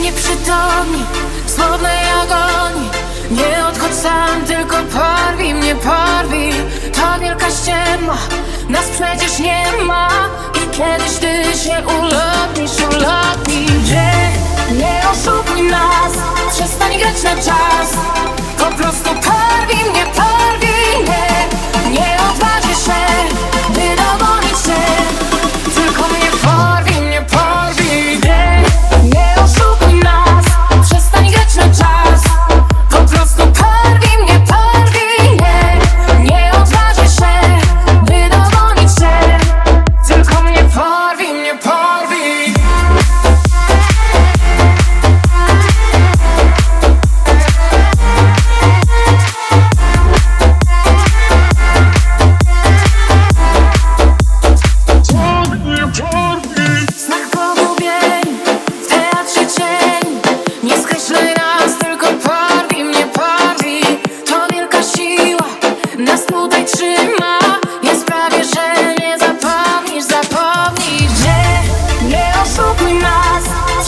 nieprzytomni Słownej agonii. Nie odchodź sam, tylko porwi mnie, porwi To wielka ściema Nas przecież nie ma. I kiedyś ty się ulotnisz, ulotnisz. Nie, nie oszukuj nas Przestań grać na czas. Po prostu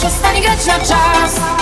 Przestań grać na czas.